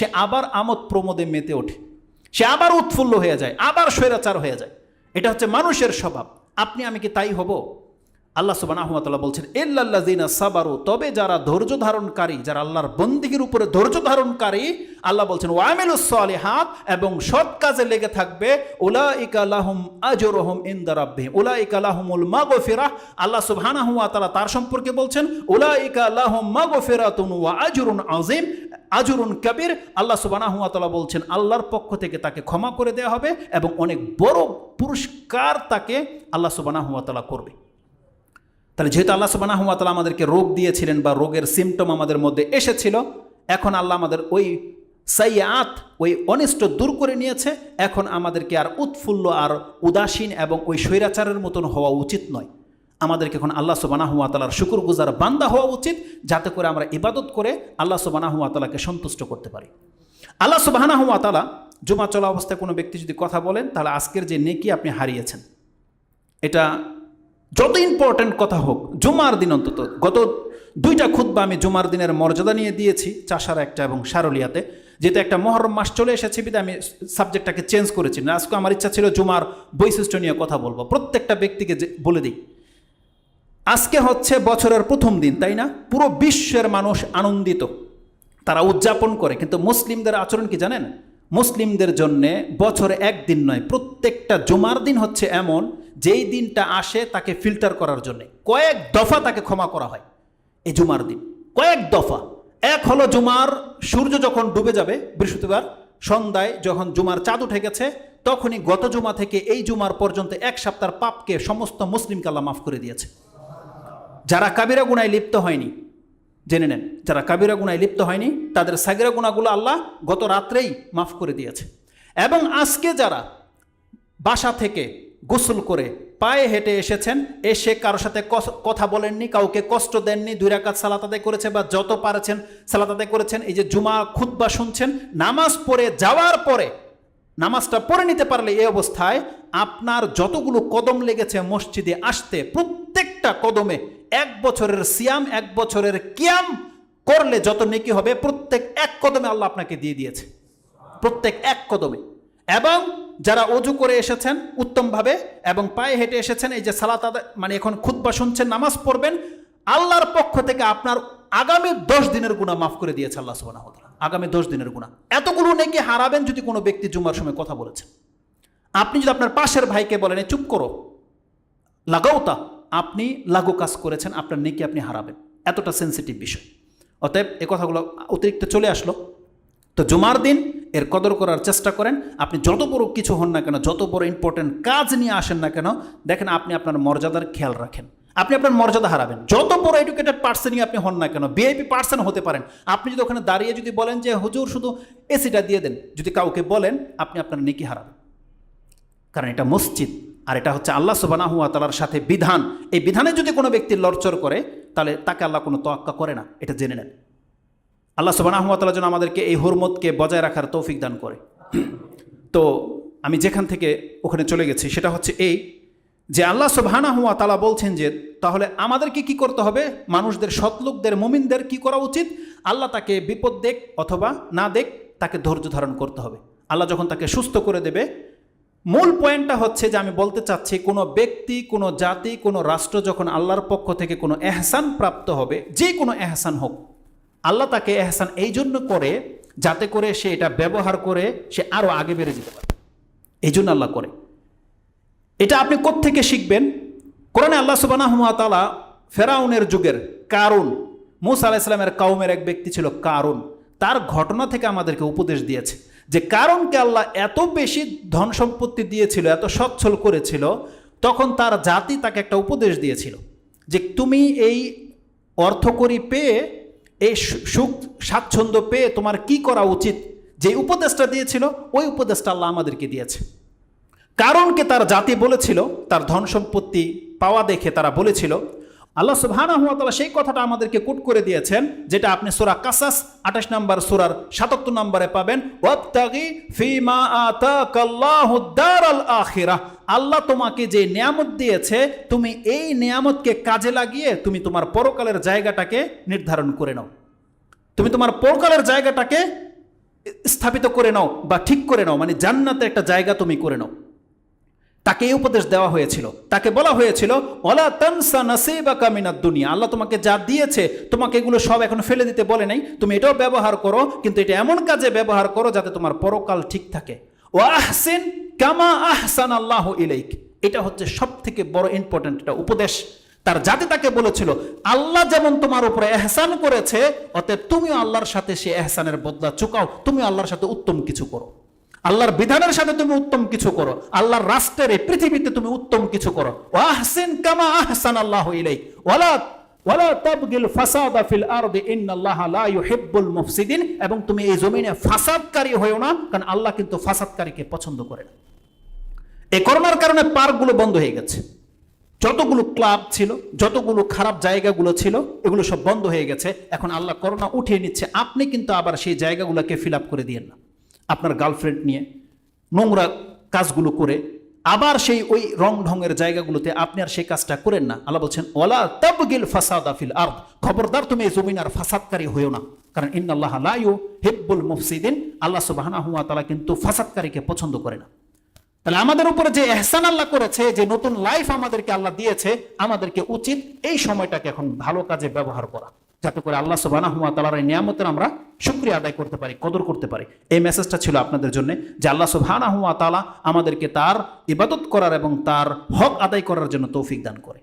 সে আবার আমোদ প্রমোদে মেতে ওঠে। সে আবার উৎফুল্ল হয়ে যায়, আবার স্বৈরাচার হয়ে যায়। এটা হচ্ছে মানুষের স্বভাব। আপনি আমি কি তাই হব? আল্লাহ সুবাহ বলছেন, ইল্লাল্লাযিনা সাবারু তবে যারা ধৈর্য ধারণকারী, যারা আল্লাহর বন্দিগির উপরে ধৈর্য ধারণকারী, আল্লাহ বলছেন, ওয়ামিলুস সালিহাত এবং সৎ কাজে লেগে থাকবে, উলাইকা লাহুম আজরুহুম ইনদা রাব্বিহিম উলাইকা লাহুমুল মাগফিরাহ আল্লাহ সুবহানাহু ওয়া তাআলা তার সম্পর্কে বলছেন, উলাইকা লাহুম মাগফিরাতুন ওয়া আজরুন আযীম আজরুন কবির, আল্লাহ সুবহানাহু ওয়া তাআলা বলছেন, আল্লাহর পক্ষ থেকে তাকে ক্ষমা করে দেওয়া হবে এবং অনেক বড় পুরস্কার তাকে আল্লাহ সুবহানাহু ওয়া তাআলা করবে। তাহলে যেহেতু আল্লাহ সুবাহ তালা আমাদেরকে রোগ দিয়েছিলেন বা রোগের সিমটম আমাদের মধ্যে এসেছিল, এখন আল্লাহ আমাদের ওই সাইয়াত, ওই অনিষ্ট দূর করে নিয়েছে, এখন আমাদেরকে আর উৎফুল্ল আর উদাসীন এবং ওই স্বৈরাচারের মতন হওয়া উচিত নয়। আমাদেরকে এখন আল্লাহ সুবানাহ তালার শুকুর গুজার বান্দা হওয়া উচিত, যাতে করে আমরা ইবাদত করে আল্লাহ সুবানাহ তালাকে সন্তুষ্ট করতে পারি। আল্লাহ সুবাহানাহ তালা জুমা চলা অবস্থায় কোনো ব্যক্তি যদি কথা বলেন, তাহলে আজকের যে নেকি আপনি হারিয়েছেন, এটা যত ইম্পর্ট্যান্ট কথা হোক, জুমার দিন অন্তত, গত দুইটা খুদ্া আমি জুমার দিনের মর্যাদা নিয়ে দিয়েছি, চাষার একটা এবং সারলিয়াতে, যেহেতু একটা মহরম মাস চলে এসেছে বিধে আমি সাবজেক্টটাকে চেঞ্জ করেছি। না, আজকে আমার ইচ্ছা ছিল জুমার বৈশিষ্ট্য নিয়ে কথা বলব। প্রত্যেকটা ব্যক্তিকে বলে দিই, আজকে হচ্ছে বছরের প্রথম দিন, তাই না? পুরো বিশ্বের মানুষ আনন্দিত। তারা উদযাপন করে, কিন্তু মুসলিমদের আচরণ কি জানেন? মুসলিমদের জন্যে বছরে একদিন নয়, প্রত্যেকটা জুমার দিন হচ্ছে এমন যেই দিনটা আসে তাকে ফিল্টার করার জন্য। কয়েক দফা তাকে ক্ষমা করা হয় এই জুমার দিন। কয়েক দফা। এক হলো জুমার সূর্য যখন ডুবে যাবে বৃহস্পতিবার, সন্ধ্যায় যখন জুমার চাঁদ উঠে গেছে, তখনই গত জুমা থেকে এই জুমার পর্যন্ত এক সপ্তাহ পাপকে সমস্ত মুসলিমকে আল্লাহ মাফ করে দিয়েছে। যারা কাবিরা গুনায় লিপ্ত হয়নি, জেনে নেন, যারা কাবিরা গুনায় লিপ্ত হয়নি, তাদের সাগিরা গুণাগুলো আল্লাহ গত রাত্রেই মাফ করে দিয়েছে। এবং আজকে যারা বাসা থেকে গোসল করে পায়ে হেঁটে এসেছেন, এসে কারোর সাথে কথা বলেননি, কাউকে কষ্ট দেননি, দুই রাকাত সালাত আদায় করেছে বা যত পারেছেন সালাত আদায় করেছেন, এই যে জুমা খুদ্া শুনছেন, নামাজ পড়ে যাওয়ার পরে, নামাজটা পড়ে নিতে পারলে এই অবস্থায় আপনার যতগুলো কদম লেগেছে মসজিদে আসতে, প্রত্যেকটা কদমে এক বছরের সিয়াম, এক বছরের কিয়াম করলে যত নেকি হবে, প্রত্যেক এক কদমে আল্লাহ আপনাকে দিয়ে দিয়েছে। প্রত্যেক এক কদমে। এবং যারা অজু করে এসেছেন উত্তমভাবে এবং পায়ে হেঁটে এসেছেন, এই যে সালাত মানে এখন খুদ্া শুনছেন, নামাজ পড়বেন, আল্লাহর পক্ষ থেকে আপনার আগামী দশ দিনের গুণা মাফ করে দিয়েছে আল্লাহ সুবাহ আগামী দশ দিনের গুণা এতগুলো নেকি হারাবেন যদি কোনো ব্যক্তি জুমার সময় কথা বলেছেন আপনি যদি আপনার পাশের ভাইকে বলেন "এ চুপ করো লাগাওতা আপনি লাগু কাজ করেছেন, আপনার নেকি আপনি হারাবেন। এতটা সেন্সিটিভ বিষয়। অতএব এ কথাগুলো অতিরিক্ত চলে আসলো। তো জুমার দিন এর কদর করার চেষ্টা করেন। আপনি যত বড় কিছু হন না কেন, যত বড় ইম্পর্টেন্ট কাজ নিয়ে আসেন না কেন, দেখেন আপনি আপনার মর্যাদার খেয়াল রাখেন। আপনি আপনার মর্যাদা হারাবেন। যত বড় এডুকেটেড পার্সনই আপনি হন না কেন বিআইপি পার্সন হতে পারেন। আপনি যদি ওখানে দাঁড়িয়ে যদি বলেন যে, হুজুর, শুধু এসিটা দিয়ে দেন। যদি কাউকে বলেন, আপনি আপনার নেকি হারাবেন। কারণ এটা মসজিদ, আর এটা হচ্ছে আল্লাহ সুবানাহুয়া তালার সাথে বিধান। এই বিধানে যদি কোনো ব্যক্তি লরচর করে, তাহলে তাকে আল্লাহ কোনো তোয়াক্কা করে না, এটা জেনে নেন। আল্লাহ সুবানাহমতাল্লাহ যেন আমাদেরকে এই হরমতকে বজায় রাখার তৌফিক দান করে। তো আমি যেখান থেকে ওখানে চলে গেছি সেটা হচ্ছে এই যে আল্লাহ সুবহানা হুয়া তালা বলছেন যে তাহলে আমাদেরকে কি করতে হবে? মানুষদের, সৎলোকদের, মুমিনদের কি করা উচিত? আল্লাহ তাকে বিপদ দেখ অথবা না দেখ, তাকে ধৈর্য ধারণ করতে হবে। আল্লাহ যখন তাকে সুস্থ করে দেবে, মূল পয়েন্টটা হচ্ছে যে আমি বলতে চাচ্ছি কোনো ব্যক্তি, কোনো জাতি, কোনো রাষ্ট্র যখন আল্লাহর পক্ষ থেকে কোনো এহসান প্রাপ্ত হবে, যে কোনো এহসান হোক আল্লাহ তাকে এহসান এই জন্য করে যাতে করে সে এটা ব্যবহার করে সে আরও আগে বেড়ে যেতে পারে। এই জন্য আল্লাহ করে। এটা আপনি কোত্থেকে শিখবেন? কোরআনে আল্লাহ সুবাহ তালা ফেরাউনের যুগের কারুন, মুসা আলাইসলামের কাউমের এক ব্যক্তি ছিল কারণ তার ঘটনা থেকে আমাদেরকে উপদেশ দিয়েছে যে কারণকে আল্লাহ এত বেশি ধন সম্পত্তি দিয়েছিল, এত সচ্ছল করেছিল, তখন তার জাতি তাকে একটা উপদেশ দিয়েছিল যে তুমি এই অর্থকরী পেয়ে এই সুখ, স্বাচ্ছন্দ্য পেয়ে তোমার কি করা উচিত? যে উপদেশটা দিয়েছিল, ওই উপদেশটা আল্লাহ আমাদেরকে দিয়েছে। কারণকে তার জাতি বলেছিল, তার ধন সম্পত্তি পাওয়া দেখে তারা বলেছিল আল্লাহ সুবহানা হুয়া তালা সেই কথাটা আমাদেরকে কুট করে দিয়েছেন, যেটা আপনি সুরা কাসাস আঠাশ নম্বর সুরার সাতাত্তর নম্বরে পাবেন ফিমা আল্লাহ তোমাকে যে নিয়ামত দিয়েছে, তুমি এই নিয়ামতকে কাজে লাগিয়ে তুমি তোমার পরকালের জায়গাটাকে নির্ধারণ করে নাও। তুমি তোমার পরকালের জায়গাটাকে স্থাপিত করে নাও বা ঠিক করে নাও মানে জান্নাতে একটা জায়গা তুমি করে নাও। তাকে এই উপদেশ দেওয়া হয়েছিল। তাকে বলা হয়েছিল ওলা তানসা নাসিবা কামিনাদ দুনিয়া। আল্লাহ তোমাকে যা দিয়েছে, তোমাকে এগুলো সব এখন ফেলে দিতে বলে নাই। তুমি এটাও ব্যবহার করো, কিন্তু এটা এমন কাজে ব্যবহার করো যাতে তোমার পরকাল ঠিক থাকে। ও আহসিন কামা আহসান আল্লাহ ইলাইক। এটা হচ্ছে সব থেকে বড় ইম্পর্টেন্ট একটা উপদেশ। তার জাতি তাকে বলেছিল, আল্লাহ যেমন তোমার উপরে এহসান করেছে, অতএব তুমিও আল্লাহর সাথে সে এহসানের বদলা চুকাও। তুমি আল্লাহর সাথে উত্তম কিছু করো। আল্লাহর বিধানের সাথে তুমি উত্তম কিছু করো। আল্লাহর রাষ্ট্রের এই পৃথিবীতে তুমি উত্তম কিছু করো। আহসিন কামা আহসান আল্লাহ ইলাই ওয়ালা ওয়ালা তাবগিল ফিল আরদি লা ইউহিব্বুল মুফসিদিন। এবং তুমি এই জমিনে ফাসাদকারী হয়েও না, কারণ আল্লাহ কিন্তু ফাসাদকারীকে পছন্দ করে না। এই করোনার কারণে পার্কগুলো বন্ধ হয়ে গেছে। যতগুলো ক্লাব ছিল, যতগুলো খারাপ জায়গাগুলো ছিল, এগুলো সব বন্ধ হয়ে গেছে। এখন আল্লাহ করোনা উঠিয়ে নিচ্ছে। আপনি কিন্তু আবার সেই জায়গাগুলোকে ফিল আপ করে দিয়েন না। আপনার গার্লফ্রেন্ড নিয়ে নোংরা কাজগুলো করে, আবার সেই ওই রং ঢঙের জায়গাগুলোতে আপনি আর সেই কাজটা করেন না। আল্লাহ বলছেন ওলা তাবগিল ফাসাদ আফিল আর খবরদার তুমি এই জমিন আর ফাসাদকারী হয়েও না। কারণ ইন্নাল্লাহ লাইউ হিব্বুল মুফসিদিন। আল্লাহ সুবহানাহু হুয়া তালা কিন্তু ফাসাদকারীকে পছন্দ করে না। তাহলে আমাদের উপরে যে এহসান আল্লাহ করেছে, যে নতুন লাইফ আমাদেরকে আল্লাহ দিয়েছে, আমাদেরকে উচিত এই সময়টাকে এখন ভালো কাজে ব্যবহার করা। যাতে করে আল্লাহ সুবাহ তালার এই নিয়ামতের আমরা শুক্রিয়া আদায় করতে পারি, কদর করতে পারি। এই মেসেজটা ছিল আপনাদের জন্য যে আল্লাহ সুবাহ তালা আমাদেরকে তার ইবাদত করার এবং তার হক আদায় করার জন্য তৌফিক দান করে।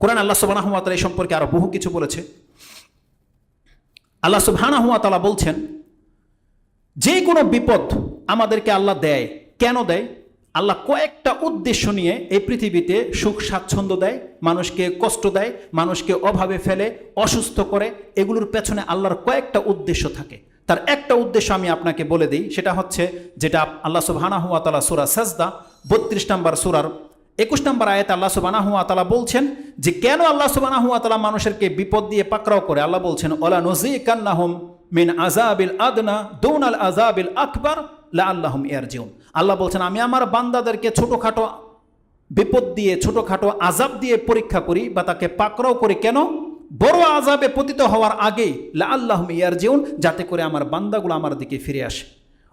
কোরআন আল্লাহ সুবাহ তালা এই সম্পর্কে আরও বহু কিছু বলেছে। আল্লাহ সুবহানাহু ওয়া তাআলা বলছেন, যে কোনো বিপদ আমাদেরকে আল্লাহ দেয়, কেন দেয়? আল্লাহ কয়েকটা উদ্দেশ্য নিয়ে এই পৃথিবীতে সুখ স্বাচ্ছন্দ্য দেয়, মানুষকে কষ্ট দেয়, মানুষকে অভাবে ফেলে, অসুস্থ করে, এগুলোর পেছনে আল্লাহর কয়েকটা উদ্দেশ্য থাকে। তার একটা উদ্দেশ্য আমি আপনাকে বলে দিই, সেটা হচ্ছে যেটা আল্লাহ সুবহানাহু ওয়া তাআলা সূরা সাজদা বত্রিশ নম্বর সুরার একুশ নম্বর আয়াত আল্লাহ সুবানাহু তালা বলছেন যে, কেন আল্লাহ সুবানাহু তালা মানুষেরকে বিপদ দিয়ে পাকড়াও করে? আল্লাহ বলছেন ওলা নজি কান্নাহুম মিন আজাবিল আদনা দৌন আল আজাবিল আকবর লা আল্লাহম ইয়ারজিউন। আল্লাহ বলছেন, আমি আমার বান্দাদেরকে ছোটোখাটো বিপদ দিয়ে, ছোটোখাটো আজাব দিয়ে পরীক্ষা করি বা তাকে পাকড়াও করি। কেন? বড় আজাবে পতিত হওয়ার আগেই লা আল্লাহম ইয়ারজিউন, যাতে করে আমার বান্দাগুলো আমার দিকে ফিরে আসে।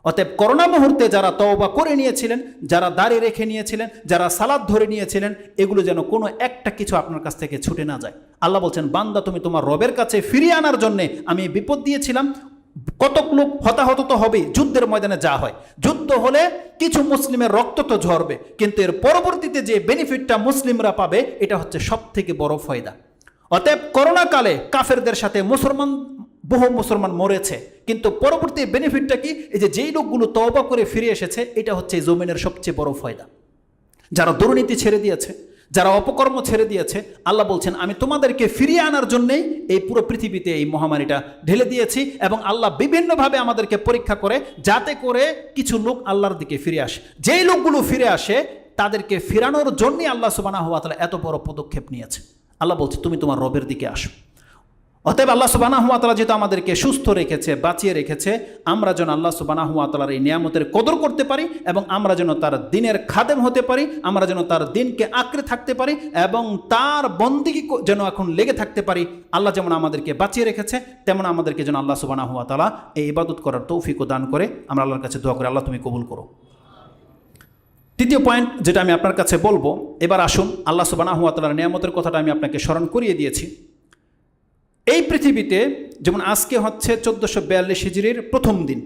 অতএব করোনা মুহূর্তে যারা তওবা করে নিয়েছিলেন, যারা দাড়ি রেখে নিয়েছিলেন, যারা সালাদ ধরে নিয়েছিলেন, এগুলো যেন কোনো একটা কিছু আপনার কাছ থেকে ছুটে না যায়। আল্লাহ বলছেন, বান্দা, তুমি তোমার রবের কাছে ফিরিয়ে আনার জন্যে আমি বিপদ দিয়েছিলাম কতক লোক হতাহত তো হবেই যুদ্ধের ময়দানে যা হয়। যুদ্ধ হলে কিছু মুসলিমের রক্ত তো ঝরবে, কিন্তু এর পরবর্তীতে যে বেনিফিটটা মুসলিমরা পাবে, এটা হচ্ছে সব থেকে বড় ফয়দা। অতএব করোনা কালে কাফেরদের সাথে মুসলমান, বহু মুসলমান মরেছে, কিন্তু পরবর্তী বেনিফিটটা কি? এই যে যেই লোকগুলো তওবা করে ফিরে এসেছে, এটা হচ্ছে জমিনের সবচেয়ে বড় ফয়দা। যারা দুর্নীতি ছেড়ে দিয়েছে যারা অপকর্ম ছেড়ে দিয়েছে, আল্লাহ বলছেন, আমি তোমাদেরকে ফিরিয়ে আনার জন্যেই এই পুরো পৃথিবীতে এই মহামারীটা ঢেলে দিয়েছি এবং আল্লাহ বিভিন্নভাবে আমাদেরকে পরীক্ষা করে, যাতে করে কিছু লোক আল্লাহর দিকে ফিরে আসে। যেই লোকগুলো ফিরে আসে, তাদেরকে ফিরানোর জন্যই আল্লাহ সুবানা হওয়া তাহলে এত বড় পদক্ষেপ নিয়েছে। আল্লাহ বলছে, তুমি তোমার রবের দিকে আসো। অতএব আল্লাহ সুবানাহ তালা যেহেতু আমাদেরকে সুস্থ রেখেছে, বাঁচিয়ে রেখেছে, আমরা যেন আল্লাহ সুবানাহ তালার এই নিয়ামতের কদর করতে পারি এবং আমরা যেন তার দিনের খাদেম হতে পারি, আমরা যেন তার দিনকে আঁকড়ে থাকতে পারি এবং তার বন্দিগি যেন এখন লেগে থাকতে পারি। আল্লাহ যেমন আমাদেরকে বাঁচিয়ে রেখেছে, তেমন আমাদেরকে যেন আল্লাহ সুবানাহ তালা এই ইবাদত করার তৌফিকও দান করে। আমরা আল্লাহর কাছে দোয়া করে, আল্লাহ তুমি কবুল করো। তৃতীয় পয়েন্ট যেটা আমি আপনার কাছে বলব, এবার আসুন, আল্লাহ সুবানাহ তালার নিয়ামতের কথাটা আমি আপনাকে স্মরণ করিয়ে দিয়েছি। এই পৃথিবীতে যেমন আজকে হচ্ছে চোদ্দোশো বিয়াল্লিশ হিজড়ির প্রথম দিন,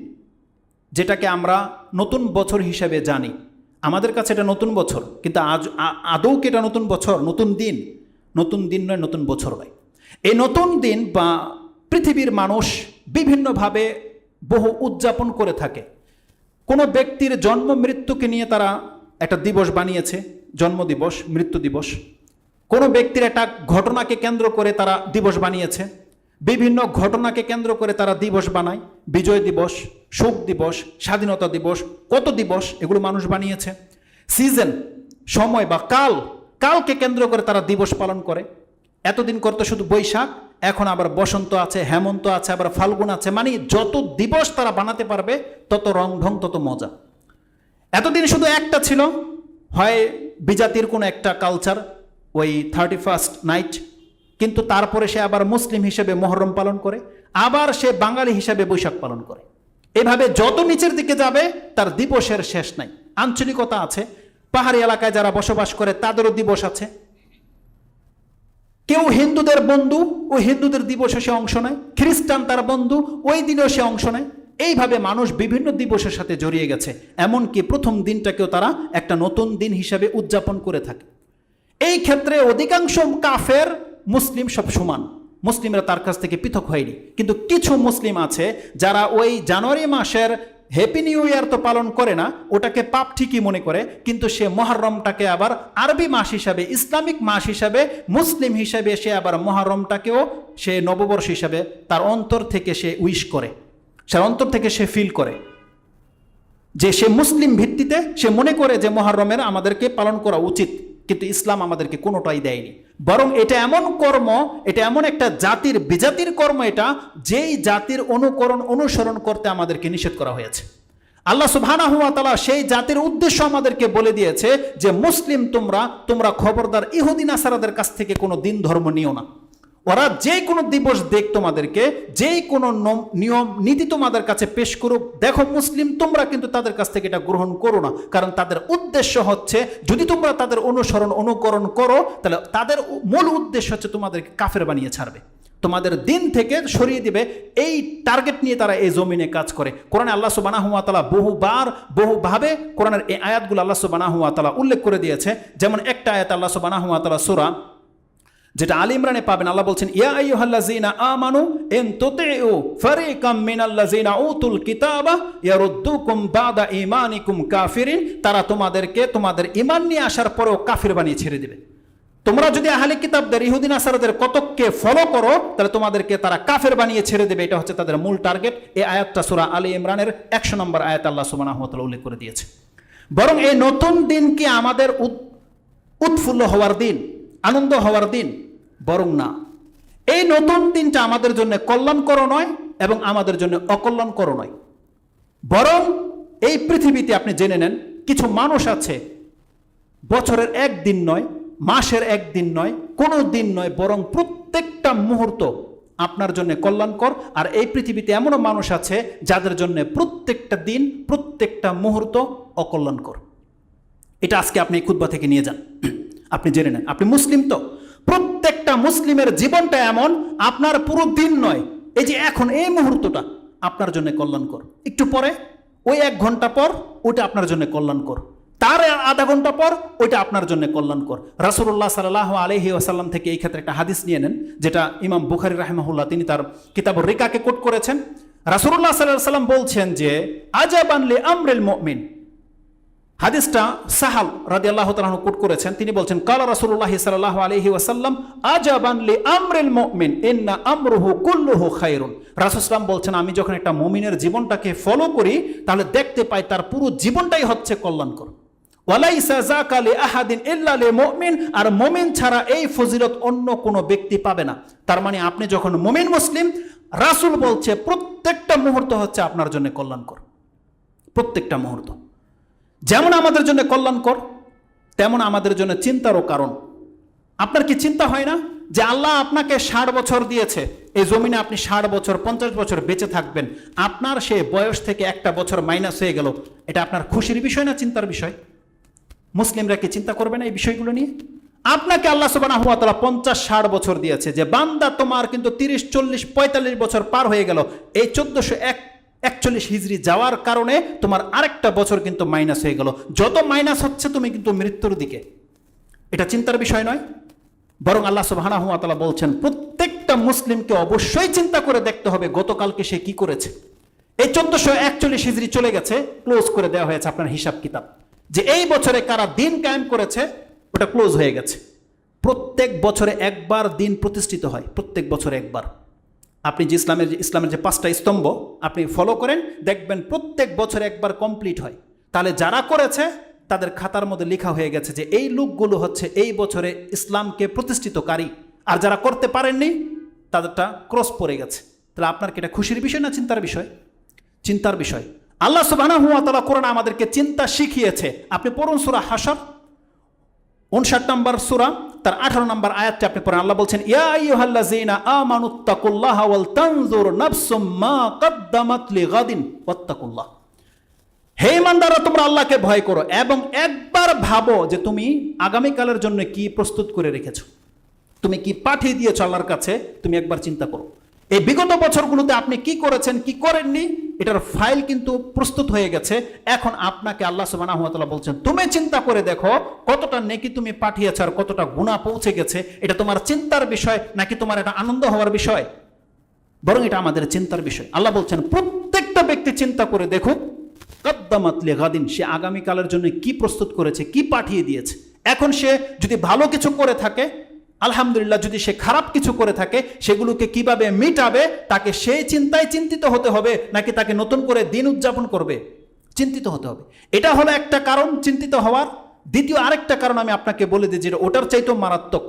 যেটাকে আমরা নতুন বছর হিসাবে জানি। আমাদের কাছে এটা নতুন বছর, কিন্তু আজ আদৌ কি এটা নতুন বছর? নতুন দিন? নতুন দিন নয়, নতুন বছর নয় এই নতুন দিন বা পৃথিবীর মানুষ বিভিন্নভাবে বহু উদযাপন করে থাকে। কোনো ব্যক্তির জন্ম মৃত্যুকে নিয়ে তারা একটা দিবস বানিয়েছে জন্ম দিবস মৃত্যু দিবস। কোনো ব্যক্তির একটা ঘটনাকে কেন্দ্র করে তারা দিবস বানিয়েছে। বিভিন্ন ঘটনাকে কেন্দ্র করে তারা দিবস বানায়। বিজয় দিবস শোক দিবস, স্বাধীনতা দিবস, কত দিবস এগুলো মানুষ বানিয়েছে। সিজন, সময় বা কাল, কালকে কেন্দ্র করে তারা দিবস পালন করে। এতদিন করতো শুধু বৈশাখ, এখন আবার বসন্ত আছে, হেমন্ত আছে, আবার ফাল্গুন আছে। মানে যত দিবস তারা বানাতে পারবে, তত রং ঢং, তত মজা। এতদিন শুধু একটা ছিল, হয় বিজাতির কোনো একটা কালচার ওই থার্টি ফার্স্ট নাইট কিন্তু তারপরে সে আবার মুসলিম হিসেবে মহরম পালন করে, আবার সে বাঙালি হিসেবে বৈশাখ পালন করে। এভাবে যত নিচের দিকে যাবে, তার দিবসের শেষ নাই। আঞ্চলিকতা আছে, পাহাড়ি এলাকায় যারা বসবাস করে, তাদেরও দিবস আছে। কেউ হিন্দুদের বন্ধু ও হিন্দুদের দিবসে সে অংশ নেয়। খ্রিস্টান তার বন্ধু, ওই দিনেও সে অংশ নেয়। এইভাবে মানুষ বিভিন্ন দিবসের সাথে জড়িয়ে গেছে। এমনকি প্রথম দিনটাকেও তারা একটা নতুন দিন হিসাবে উদযাপন করে থাকে। এই ক্ষেত্রে অধিকাংশ কাফের মুসলিম সব সমান। মুসলিমরা তার কাছ থেকে পৃথক হয়নি। কিন্তু কিছু মুসলিম আছে যারা ওই জানুয়ারি মাসের হ্যাপি নিউ ইয়ার তো পালন করে না, ওটাকে পাপ ঠিকই মনে করে, কিন্তু সে মহরমটাকে আবার আরবি মাস হিসাবে, ইসলামিক মাস হিসাবে, মুসলিম হিসাবে সে আবার মহরমটাকেও সে নববর্ষ হিসাবে তার অন্তর থেকে সে উইশ করে। সে অন্তর থেকে সে ফিল করে। যে সে মুসলিম ভিত্তিতে সে মনে করে যে মহরমের আমাদেরকে পালন করা উচিত। কিন্তু ইসলাম আমাদেরকে কোনোটাই দেয়নি। বরং এটা এমন কর্ম, এটা এমন একটা জাতির বিজাতির কর্ম এটা, যেই জাতির অনুকরণ, অনুসরণ করতে আমাদেরকে নিষেধ করা হয়েছে। আল্লাহ সুবহানাহু ওয়া তাআলা সেই জাতির উদ্দেশ্য আমাদেরকে বলে দিয়েছে যে, মুসলিম তোমরা তোমরা খবরদার ইহুদিন আসারাদের কাছ থেকে কোনো দিন ধর্ম নিও না। ওরা যে কোনো দিবস দেখ তোমাদেরকে যেই কোনো নিয়ম, নীতি তোমাদের কাছে পেশ করুক। দেখো মুসলিম, তোমরা কিন্তু তাদের কাছ থেকে এটা গ্রহণ করো না। কারণ তাদের উদ্দেশ্য হচ্ছে, যদি তোমরা তাদের অনুসরণ, অনুকরণ করো, তাহলে তাদের মূল উদ্দেশ্য হচ্ছে তোমাদেরকে কাফের বানিয়ে ছাড়বে। তোমাদের দিন থেকে সরিয়ে দিবে। এই টার্গেট নিয়ে তারা এই জমিনে কাজ করে। কোরআনে আল্লাহ সুবানাহু ওয়া তাআলা বহুবার, বহুভাবে কোরআনের এই আয়াতগুলো আল্লাহ সুবানাহু ওয়া তাআলা উল্লেখ করে দিয়েছে। যেমন একটা আয়াত আল্লাহ সুবানাহু ওয়া তাআলা সূরা যেটা আলী ইমরানে পাবেন, আল্লাহ বলছেন, ইয়া আমানু তুতিউ উতুল কিতাবা ইয়ারুদ্দুকুম বাদা ঈমানিকুম কাফিরিন। তারা তোমাদেরকে তোমাদের ঈমান নিয়ে আসার পরেও কাফির বানিয়ে ছেড়ে দিবে। তোমরা যদি আহলে কিতাবদের ইহুদিন আসারদের কতককে ফলো করো, তাহলে তোমাদেরকে তারা কাফের বানিয়ে ছেড়ে দেবে। এটা হচ্ছে তাদের মূল টার্গেট এই আয়াতটা সূরা আলী ইমরানের একশো নম্বর আয়াত আল্লাহ সুবহানাহু ওয়া উল্লেখ করে দিয়েছে। বরং এই নতুন দিন কি আমাদের উৎ- উৎফুল্ল হওয়ার দিন, আনন্দ হওয়ার দিন? বরং না। এই নতুন দিনটা আমাদের জন্য কল্যাণকর নয় এবং আমাদের জন্য অকল্যাণকর নয়। বরং এই পৃথিবীতে আপনি জেনে নেন, কিছু মানুষ আছে, বছরের এক দিন নয়, মাসের এক দিন নয়, কোনো দিন নয়, বরং প্রত্যেকটা মুহূর্ত আপনার জন্য কল্যাণকর। আর এই পৃথিবীতে এমনও মানুষ আছে, যাদের জন্য প্রত্যেকটা দিন, প্রত্যেকটা মুহূর্ত অকল্যাণকর। এটা আজকে আপনি এই খুতবা থেকে নিয়ে যান। আপনি জেনে নেন। আপনি মুসলিম তো? মুসলিমের জীবনটা এমন, আপনার পুরো দিন নয়। এই যে এখন, এই মুহূর্তটা আপনার জন্য কল্যাণকর। একটু পরে, ওই এক ঘণ্টা পর, ওইটা আপনার জন্য কল্যাণকর। তার আধা ঘণ্টা পর, ওইটা আপনার জন্য কল্যাণকর। রাসুল্লাহ সাল্লাহ আলহি আসাল্লাম থেকে এই ক্ষেত্রে একটা হাদিস নিয়ে নেন, যেটা ইমাম বুখারি রাহমাহুল্লাহ, তিনি তার কিতাব রিকাকে কোট করেছেন। রাসুল্লাহ সাল্লাহ সাল্লাম বলছেন যে আজাবানলি আমরেল মমিন। হাদিসটা সাহাল রাদি আল্লাহ তালাহ কোট করেছেন। তিনি বলছেন, কালা রাসুল্লাহ সাল্লাহ আলহি ওয়াসাল্লাম, আজাবান লি আমরিল মুমিন, ইন্না আমরুহু কুল্লুহু খায়রুন। রাসুসলাম বলছেন, আমি যখন একটা মমিনের জীবনটাকে ফলো করি, তাহলে দেখতে পাই তার পুরো জীবনটাই হচ্ছে কল্যাণকর। ওয়ালাইসা যাকা লি আহাদিন ইল্লা লি মুমিন, আর মুমিন ছাড়া এই ফজিলত অন্য কোনো ব্যক্তি পাবে না। তার মানে আপনি যখন মুমিন মুসলিম, রাসূল বলছে, প্রত্যেকটা মুহূর্ত হচ্ছে আপনার জন্য কল্যাণকর। প্রত্যেকটা মুহূর্ত। যেমন আমাদের জন্য কল্যাণকর, তেমন আমাদের জন্য চিন্তারও কারণ। আপনার কি চিন্তা হয় না যে আল্লাহ আপনাকে ষাট বছর দিয়েছে? এই জমিনে আপনি ষাট বছর, পঞ্চাশ বছর বেঁচে থাকবেন। আপনার সে বয়স থেকে একটা বছর মাইনাস হয়ে গেল। এটা আপনার খুশির বিষয় না চিন্তার বিষয়? মুসলিমরা কি চিন্তা করবে না এই বিষয়গুলো নিয়ে? আপনাকে আল্লাহ সুবানা হুয়া তালা পঞ্চাশ, ষাট বছর দিয়েছে যে বান্দা তোমার কিন্তু তিরিশ, চল্লিশ, পঁয়তাল্লিশ বছর পার হয়ে গেল। এই চোদ্দশো এক একচল্লিশ হিজড়ি যাওয়ার কারণে তোমার আরেকটা বছর কিন্তু মাইনাস হয়ে গেল। যত মাইনাস হচ্ছে, তুমি কিন্তু মৃত্যুর দিকে। এটা চিন্তার বিষয় নয়। বরং আল্লাহ সুবাহানা হুয়া তালা বলছেন, প্রত্যেকটা মুসলিমকে অবশ্যই চিন্তা করে দেখতে হবে গতকালকে সে কি করেছে। এই চোদ্দশো একচল্লিশ হিজড়ি চলে গেছে ক্লোজ করে দেওয়া হয়েছে আপনার হিসাব কিতাব। যে এই বছরে কারা দিন কায়েম করেছে, ওটা ক্লোজ হয়ে গেছে। প্রত্যেক বছরে একবার দিন প্রতিষ্ঠিত হয়, প্রত্যেক বছরে একবার। আপনি যে ইসলামের ইসলামের যে পাঁচটা স্তম্ভ, আপনি ফলো করেন, দেখবেন প্রত্যেক বছরে একবার কমপ্লিট হয়। তাহলে যারা করেছে, তাদের খাতার মধ্যে লেখা হয়ে গেছে যে এই লোকগুলো হচ্ছে এই বছরে ইসলামকে প্রতিষ্ঠিতকারী। আর যারা করতে পারেননি, তাদেরটা ক্রস পড়ে গেছে। তাহলে আপনার কি এটা খুশির বিষয় না চিন্তার বিষয়? চিন্তার বিষয়। আল্লাহ সুবাহ হুয়া তালা কোরআন আমাদেরকে চিন্তা শিখিয়েছে। আপনি পড়ুন সুরা হাসর উনষাট নম্বর সুরা। তার আঠারো নম্বর আয়াতটা আপনি পড়েন। আল্লাহ বলছেন, ইয়া আইয়ুহাল্লাযীনা আমানুত্তাকুল্লাহা ওয়াল তানজুর নাফসুম মা ওয়াত্তাকুল্লাহ। হে তোমরা আল্লাহকে ভয় করো এবং একবার ভাবো যে তুমি আগামীকালের জন্য কি প্রস্তুত করে রেখেছো। তুমি কি পাঠিয়ে দিয়েছ আল্লাহর কাছে? তুমি একবার চিন্তা করো। এই বিগত বছরগুলোতে আপনি কি করেছেন, কি করেননি? এটার ফাইল কিন্তু প্রস্তুত হয়ে গেছে। এখন আপনাকে আল্লাহ ওয়া বলছেন, তুমি চিন্তা করে দেখো, কতটা নেকি তুমি পাঠিয়েছো আর কতটা গুনাহ পৌঁছে গেছে। এটা তোমার চিন্তার বিষয় নাকি তোমার এটা আনন্দ হওয়ার বিষয়? বরং এটা আমাদের চিন্তার বিষয়। আল্লাহ বলছেন, প্রত্যেকটা ব্যক্তি চিন্তা করে দেখুক, কদ্দামাত লেগাদিন, সে আগামীকালের জন্য কি প্রস্তুত করেছে, কি পাঠিয়ে দিয়েছে। এখন সে যদি ভালো কিছু করে থাকে আলহামদুলিল্লাহ, যদি সে খারাপ কিছু করে থাকে, সেগুলোকে কীভাবে মিটাবে, তাকে সেই চিন্তায় চিন্তিত হতে হবে, নাকি তাকে নতুন করে দিন উদযাপন করবে? চিন্তিত হতে হবে। এটা হলো একটা কারণ, চিন্তিত হওয়ার। দ্বিতীয় আরেকটা কারণ আমি আপনাকে বলে দিই, যেটা ওটার চাইতেও মারাত্মক।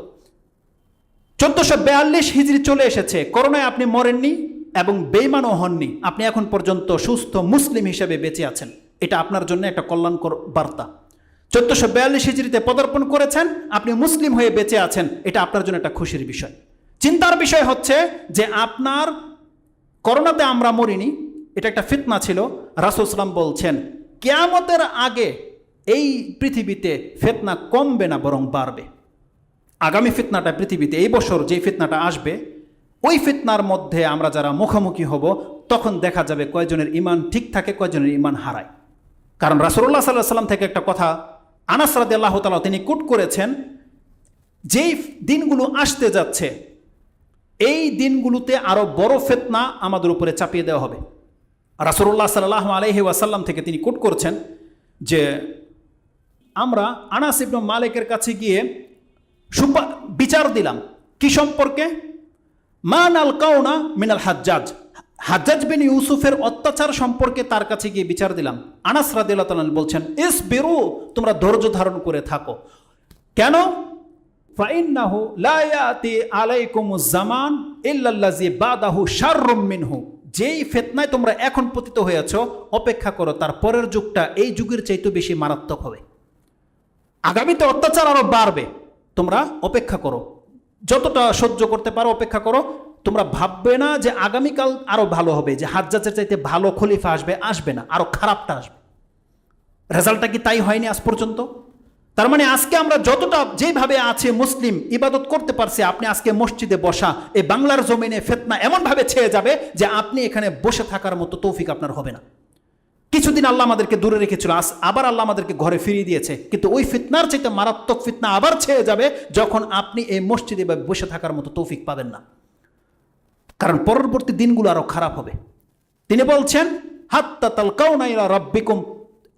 চোদ্দশো বেয়াল্লিশ হিজড়ি চলে এসেছে। করোনায় আপনি মরেননি এবং বেইমানও হননি। আপনি এখন পর্যন্ত সুস্থ মুসলিম হিসেবে বেঁচে আছেন। এটা আপনার জন্য একটা কল্যাণকর বার্তা। চোদ্দশো বিয়াল্লিশ হিজড়িতে পদার্পণ করেছেন, আপনি মুসলিম হয়ে বেঁচে আছেন, এটা আপনার জন্য একটা খুশির বিষয়। চিন্তার বিষয় হচ্ছে যে আপনার, করোনাতে আমরা মরিনি, এটা একটা ফিতনা ছিল রাসুসলাম বলছেন, কেয়ামতের আগে এই পৃথিবীতে ফেতনা কমবে না, বরং বাড়বে। আগামী ফিতনাটা পৃথিবীতে, এই বছর যে ফিতনাটা আসবে, ওই ফিতনার মধ্যে আমরা যারা মুখোমুখি হব, তখন দেখা যাবে কয়জনের ইমান ঠিক থাকে, কয়জনের ইমান হারায়। কারণ রাসুল্লাহ সাল্লাহ সাল্লাম থেকে একটা কথা আনাস রাদি আল্লাহ তালা তিনি কুট করেছেন, যেই দিনগুলো আসতে যাচ্ছে, এই দিনগুলোতে আরও বড় ফেতনা আমাদের উপরে চাপিয়ে দেওয়া হবে। রাসুল্লাহ সাল্লাহ আলহি ওয়াসাল্লাম থেকে তিনি কুট করছেন যে আমরা আনাস ইবনু মালিকের কাছে গিয়ে সুপা বিচার দিলাম। কি সম্পর্কে? মান আল কাউনা মিনাল হাজ্জাজ। হাজ্জাজ বিন ইউসুফের অত্যাচার সম্পর্কে তার কাছে গিয়ে বিচার দিলাম। আনাস রাদিল্লাহ তাআলা বলছেন ইস বেরু তোমরা ধৈর্য ধারণ করে থাকো। কেন? ফাইন্নাহু লা ইয়াতি আলাইকুম জামান ইল্লাল্লাজি বাদাহু শাররুম মিনহু। যেই ফেতনায় তোমরা এখন পতিত হয়েছ, অপেক্ষা করো, তার পরের যুগটা এই যুগের চাইতে বেশি মারাত্মক হবে। আগামীতে অত্যাচার আরও বাড়বে। তোমরা অপেক্ষা করো। যতটা সহ্য করতে পারো, অপেক্ষা করো। তোমরা ভাববে না যে আগামীকাল আরও ভালো হবে, যে হাজ্জাজের চাইতে ভালো খলিফা আসবে আসবে না, আরও খারাপটা আসবে। রেজাল্টটা কি তাই হয়নি আজ পর্যন্ত? তার মানে আজকে আমরা যতটা যেভাবে আছে মুসলিম, ইবাদত করতে পারছি, আপনি আজকে মসজিদে বসা, এই বাংলার জমিনে ফেতনা এমনভাবে ছেয়ে যাবে যে আপনি এখানে বসে থাকার মতো তৌফিক আপনার হবে না। কিছুদিন আল্লাহ আমাদেরকে দূরে রেখেছিল, আজ আবার আল্লাহ আমাদেরকে ঘরে ফিরিয়ে দিয়েছে। কিন্তু ওই ফিতনার চাইতে মারাত্মক ফিতনা আবার ছেয়ে যাবে যখন আপনি এই মসজিদে বসে থাকার মতো তৌফিক পাবেন না। কারণ পরবর্তী দিনগুলো আরও খারাপ হবে। তিনি বলছেন, হাত্তা তাল কাউনাইলা রব্বিকুম।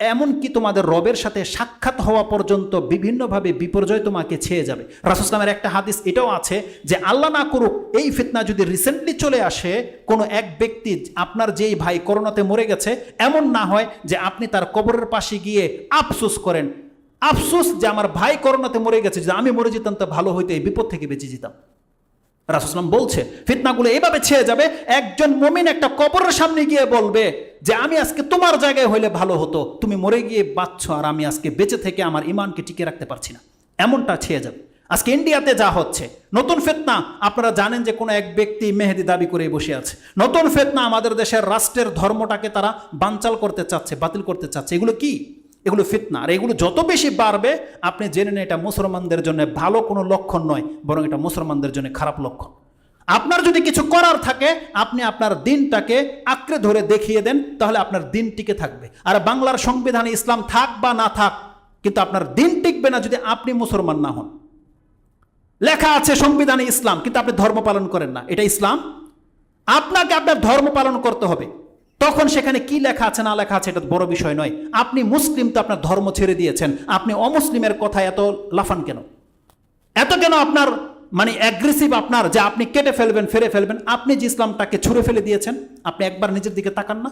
এমনকি তোমাদের রবের সাথে সাক্ষাৎ হওয়া পর্যন্ত বিভিন্নভাবে বিপর্যয় তোমাকে ছেয়ে যাবে। রাসুসলামের একটা হাদিস এটাও আছে যে, আল্লাহ না করুক, এই ফিতনা যদি রিসেন্টলি চলে আসে, কোনো এক ব্যক্তি আপনার যেই ভাই করোনাতে মরে গেছে, এমন না হয় যে আপনি তার কবরের পাশে গিয়ে আফসোস করেন। আফসোস যে আমার ভাই করোনাতে মরে গেছে যে আমি মরে যেতাম তা ভালো হইতে, এই বিপদ থেকে বেঁচে যেতাম। রাসুসলাম বলছে, ফিতনাগুলো এভাবে ছেয়ে যাবে, একজন মমিন একটা কবরের সামনে গিয়ে বলবে যে, আমি আজকে তোমার জায়গায় হইলে ভালো হতো, তুমি মরে গিয়ে বাঁচছ আর আমি আজকে বেঁচে থেকে আমার ইমানকে টিকে রাখতে পারছি না। এমনটা ছেয়ে যাবে। আজকে ইন্ডিয়াতে যা হচ্ছে, নতুন ফেতনা, আপনারা জানেন যে কোনো এক ব্যক্তি মেহেদি দাবি করে বসে আছে। নতুন ফেতনা আমাদের দেশের রাষ্ট্রের ধর্মটাকে তারা বানচাল করতে চাচ্ছে, বাতিল করতে চাচ্ছে। এগুলো কি? এগুলো ফিতনা। আর এগুলো যত বেশি বাড়বে, আপনি জেনে নেন এটা মুসলমানদের জন্য ভালো কোনো লক্ষণ নয়, বরং এটা মুসলমানদের জন্য খারাপ লক্ষণ। আপনার যদি কিছু করার থাকে, আপনি আপনার দিনটাকে আঁকড়ে ধরে দেখিয়ে দেন, তাহলে আপনার দিন টিকে থাকবে। আর বাংলার সংবিধানে ইসলাম থাক বা না থাক, কিন্তু আপনার দিন টিকবে না যদি আপনি মুসলমান না হন। লেখা আছে সংবিধানে ইসলাম, কিন্তু আপনি ধর্ম পালন করেন না। এটা ইসলাম। আপনাকে আপনার ধর্ম পালন করতে হবে। তখন সেখানে কি লেখা আছে, না লেখা আছে, এটা বড় বিষয় নয়। আপনি মুসলিম তো আপনার ধর্ম ছেড়ে দিয়েছেন। আপনি অমুসলিমের কথা এত লাফান কেন? এত কেন আপনার মানে অ্যাগ্রেসিভ আপনার, যে আপনি কেটে ফেলবেন ফেরে ফেলবেন? আপনি যে ইসলামটাকে ছুঁড়ে ফেলে দিয়েছেন, আপনি একবার নিজের দিকে তাকান না।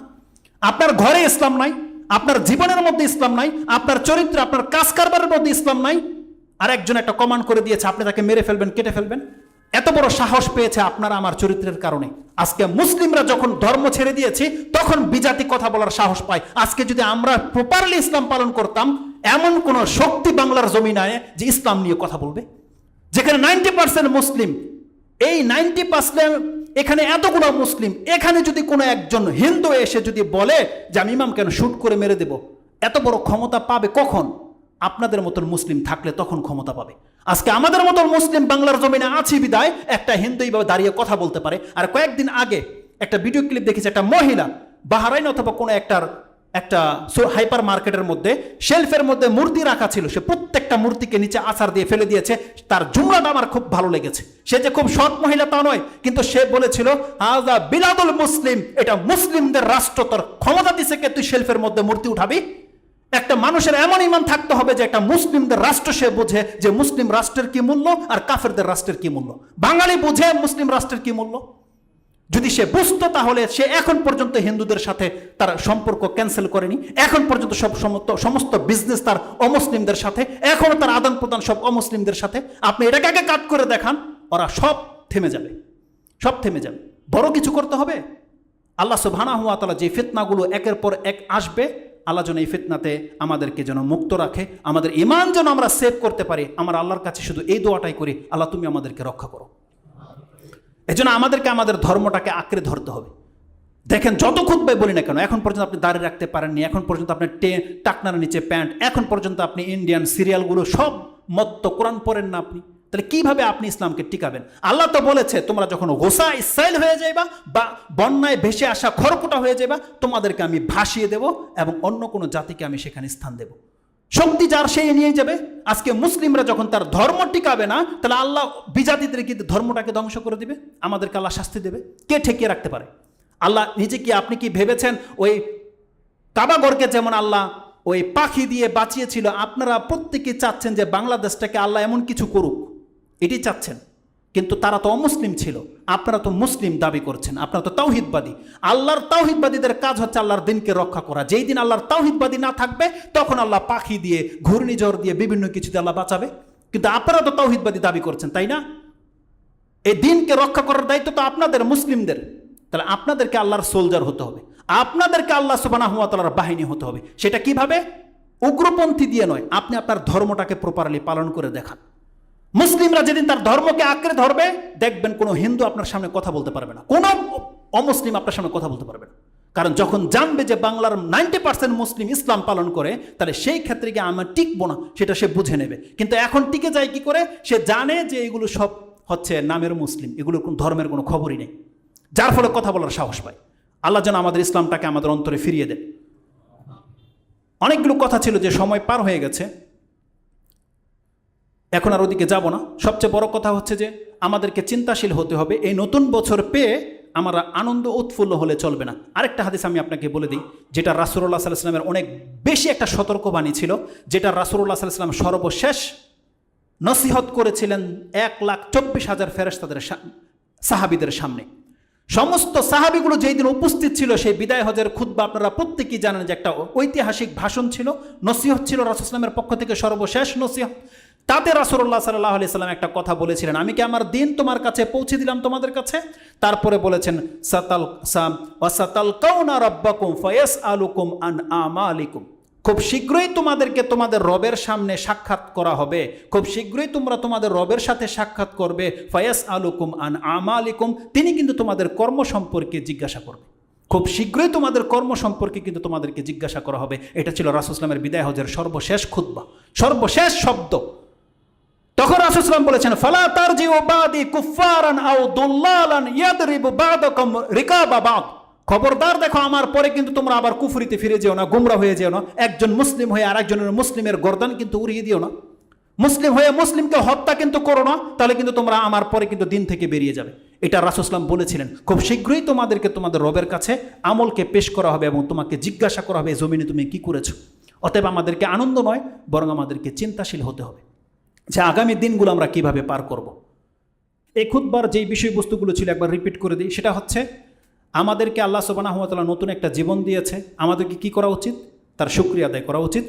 আপনার ঘরে ইসলাম নাই, আপনার জীবনের মধ্যে ইসলাম নাই, আপনার চরিত্র, আপনার কাজ কারবারের মধ্যে ইসলাম নাই। আর একজন একটা কমান্ড করে দিয়েছে, আপনি তাকে মেরে ফেলবেন, কেটে ফেলবেন। এত বড় সাহস পেয়েছে আপনারা আমার চরিত্রের কারণে। আজকে মুসলিমরা যখন ধর্ম ছেড়ে দিয়েছি, তখন বিজাতি কথা বলার সাহস পায়। আজকে যদি আমরা প্রপারলি ইসলাম পালন করতাম, এমন কোন শক্তি বাংলার জমিনায় যে ইসলাম নিয়ে কথা বলবে। যেখানে নাইনটি পার্সেন্ট মুসলিম, এই নাইনটি পার্সেন্ট এখানে এতগুলো মুসলিম, এখানে যদি কোনো একজন হিন্দু এসে যদি বলে যে আমি ইমাম কেন শুট করে মেরে দেব, এত বড় ক্ষমতা পাবে কখন? আপনাদের মতন মুসলিম থাকলে তখন ক্ষমতা পাবে। আজকে আমাদের মতন মুসলিম বাংলার জমিনে আছি বিদায়, একটা হিন্দু এইভাবে দাঁড়িয়ে কথা বলতে পারে। আর কয়েকদিন আগে একটা ভিডিও ক্লিপ দেখেছি, একটা মহিলা বাহারাইন অথবা কোনো একটার, একটা হাইপার মার্কেটের মধ্যে শেলফের মধ্যে মূর্তি রাখা ছিল। সে প্রত্যেকটা মূর্তিকে নিচে আচার দিয়ে ফেলে দিয়েছে। তার জুমলাটা আমার খুব ভালো লেগেছে। সে যে খুব সৎ মহিলা তা নয়, কিন্তু সে বলেছিল আজা বিলাদুল মুসলিম, এটা মুসলিমদের রাষ্ট্র, তোর ক্ষমতা দিছে কে, তুই শেলফের মধ্যে মূর্তি উঠাবি? একটা মানুষের এমন ইমান থাকতে হবে যে একটা মুসলিমদের রাষ্ট্র সে বোঝে যে মুসলিম রাষ্ট্রের কি মূল্য আর কাফেরদের রাষ্ট্রের কি মূল্য। বাঙালি বুঝে মুসলিম রাষ্ট্রের কি মূল্য? যদি সে বুঝতো, তাহলে সে এখন পর্যন্ত হিন্দুদের সাথে তার সম্পর্ক ক্যান্সেল করেনি। এখন পর্যন্ত সব সমস্ত সমস্ত বিজনেস তার অমুসলিমদের সাথে। এখনও তার আদান প্রদান সব অমুসলিমদের সাথে। আপনি এটাকে আগে কাট করে দেখান, ওরা সব থেমে যাবে। সব থেমে যাবে। বড় কিছু করতে হবে। আল্লাহ সুবহানা হুয়া তালা যে ফিতনাগুলো একের পর এক আসবে আল্লাহ যেন এই ফিতনাতে আমাদেরকে যেন মুক্ত রাখে, আমাদের ইমান যেন আমরা সেভ করতে পারি, আমার আল্লাহর কাছে শুধু এই দোয়াটাই করি, আল্লাহ তুমি আমাদেরকে রক্ষা করো। এজন্য আমাদেরকে আমাদের ধর্মটাকে আঁকড়ে ধরতে হবে। দেখেন, যত খুদ্ বলি না কেন, এখন পর্যন্ত আপনি দাঁড়িয়ে রাখতে পারেননি, এখন পর্যন্ত আপনার টে, টাকনার নিচে প্যান্ট, এখন পর্যন্ত আপনি ইন্ডিয়ান সিরিয়ালগুলো সব মত্ত, কোরআন পড়েন না আপনি। তাহলে কীভাবে আপনি ইসলামকে টিকাবেন? আল্লাহ তো বলেছে, তোমরা যখন গোসা ইসরায়েল হয়ে যাইবা বা বন্যায় ভেসে আসা খড়কুটা হয়ে যাবা তোমাদেরকে আমি ভাসিয়ে দেব এবং অন্য কোনো জাতিকে আমি সেখানে স্থান দেব। শক্তি যার সেই নিয়ে যাবে। আজকে মুসলিমরা যখন তার ধর্ম টিকাবে না, তাহলে আল্লাহ বিজাতিদের কিন্তু ধর্মটাকে ধ্বংস করে দিবে। আমাদেরকে আল্লাহ শাস্তি দেবে। কে ঠেকিয়ে রাখতে পারে? আল্লাহ নিজে কি আপনি কি ভেবেছেন, ওই কাবাগরকে যেমন আল্লাহ ওই পাখি দিয়ে বাঁচিয়েছিল, আপনারা প্রত্যেকে চাচ্ছেন যে বাংলাদেশটাকে আল্লাহ এমন কিছু করুক। এটি চাচ্ছেন। কিন্তু তারা তো অমুসলিম ছিল। আপনারা তো মুসলিম দাবি করছেন। আপনারা তো তাওহিদবাদী। আল্লাহর তাওহিদবাদীদের কাজ হচ্ছে আল্লাহর দিনকে রক্ষা করা। যেই দিন আল্লাহর তাওহিদবাদী না থাকবে, তখন আল্লাহ পাখি দিয়ে, ঘূর্ণিঝড় দিয়ে বিভিন্ন কিছুতে আল্লাহ বাঁচাবে। কিন্তু আপনারা তো তাওহিদবাদী দাবি করছেন, তাই না? এই দিনকে রক্ষা করার দায়িত্ব তো আপনাদের, মুসলিমদের। তাহলে আপনাদেরকে আল্লাহর সোলজার হতে হবে। আপনাদেরকে আল্লাহ সুবানা বাহিনী হতে হবে। সেটা কীভাবে? উগ্রপন্থী দিয়ে নয়। আপনি আপনার ধর্মটাকে প্রপারলি পালন করে দেখান। মুসলিমরা যেদিন তার ধর্মকে আঁকড়ে ধরবে, দেখবেন কোনো হিন্দু আপনার সামনে কথা বলতে পারবে না। কোনো অমুসলিম আপনার সামনে কথা বলতে পারবে না। কারণ যখন জানবে যে বাংলার নাইনটি পার্সেন্ট মুসলিম ইসলাম পালন করে, তাহলে সেই ক্ষেত্রে গিয়ে আমরা টিকবো না, সেটা সে বুঝে নেবে। কিন্তু এখন টিকে যায় কি করে? সে জানে যে এগুলো সব হচ্ছে নামের মুসলিম, এগুলোর কোনো ধর্মের কোনো খবরই নেই। যার ফলে কথা বলার সাহস পায়। আল্লাহ যেন আমাদের ইসলামটাকে আমাদের অন্তরে ফিরিয়ে দেন। অনেকগুলো কথা ছিল যে সময় পার হয়ে গেছে। এখন আর ওদিকে যাব না। সবচেয়ে বড় কথা হচ্ছে যে, আমাদেরকে চিন্তাশীল হতে হবে। এই নতুন বছর পেয়ে আমরা আনন্দ উৎফুল্ল হলে চলবে না। আরেকটা হাদিস আমি আপনাকে বলে দিই, যেটা রাসুল্লাহ সাল্লাহামের অনেক বেশি একটা সতর্কবাণী ছিল, যেটা রাসুল্লাহ সাল্লাহাম সর্বশেষ নসিহত করেছিলেন এক লাখ চব্বিশ হাজার ফেরেস্তাদের সাহাবিদের সামনে। সমস্ত সাহাবিগুলো যেই দিন উপস্থিত ছিল, সেই বিদায় হজের খুদ্া আপনারা প্রত্যেকেই জানেন যে একটা ঐতিহাসিক ভাষণ ছিল, নসিহত ছিল রাসুসলামের পক্ষ থেকে সর্বশেষ নসিহত। তাতে রাসুল্লাহ সাল্লাহ আলি সাল্লাম একটা কথা বলেছিলেন, আমি কি আমার দিন তোমার কাছে পৌঁছে দিলাম তোমাদের কাছে? তারপরে বলেছেন, সাতাল সাম ওয়াসাতাল কাউনা রব্বাকুম ফয়েস আলুকুম আন আমালিকুম। খুব শীঘ্রই তোমাদেরকে তোমাদের রবের সামনে সাক্ষাৎ করা হবে। খুব শীঘ্রই তোমরা তোমাদের রবের সাথে সাক্ষাৎ করবে। ফয়াস আলুকুম আন আমালিকুম, তিনি কিন্তু তোমাদের কর্ম সম্পর্কে জিজ্ঞাসা করবে। খুব শীঘ্রই তোমাদের কর্ম সম্পর্কে কিন্তু তোমাদেরকে জিজ্ঞাসা করা হবে। এটা ছিল রাসুসলামের বিদায় হজের সর্বশেষ খুদ্া সর্বশেষ শব্দ। তখন রাসুসলাম বলেছেন, ফালা তার জি ও বাদি কুফারান আও দুল্লালান ইয়াদরিবু খবরদার দেখো, আমার পরে কিন্তু তোমরা আবার কুফরিতে ফিরে যেও না, গুমরা হয়ে যেও না। একজন মুসলিম হয়ে আর একজনের মুসলিমের গর্দান কিন্তু উড়িয়ে দিও না। মুসলিম হয়ে মুসলিমকে হত্যা কিন্তু করো না, তাহলে কিন্তু তোমরা আমার পরে কিন্তু দিন থেকে বেরিয়ে যাবে। এটা রাসুসলাম বলেছিলেন। খুব শীঘ্রই তোমাদেরকে তোমাদের রবের কাছে আমলকে পেশ করা হবে এবং তোমাকে জিজ্ঞাসা করা হবে জমিনে তুমি কি করেছ? অতএব আমাদেরকে আনন্দ নয়, বরং আমাদেরকে চিন্তাশীল হতে হবে। যে আগামী দিনগুলো আমরা কীভাবে পার করব। এই খুদবার যেই বিষয়বস্তুগুলো ছিল একবার রিপিট করে দিই, সেটা হচ্ছে আমাদেরকে আল্লাহ সোবানা নতুন একটা জীবন দিয়েছে। আমাদেরকে কি করা উচিত? তার সুক্রিয়া আদায় করা উচিত।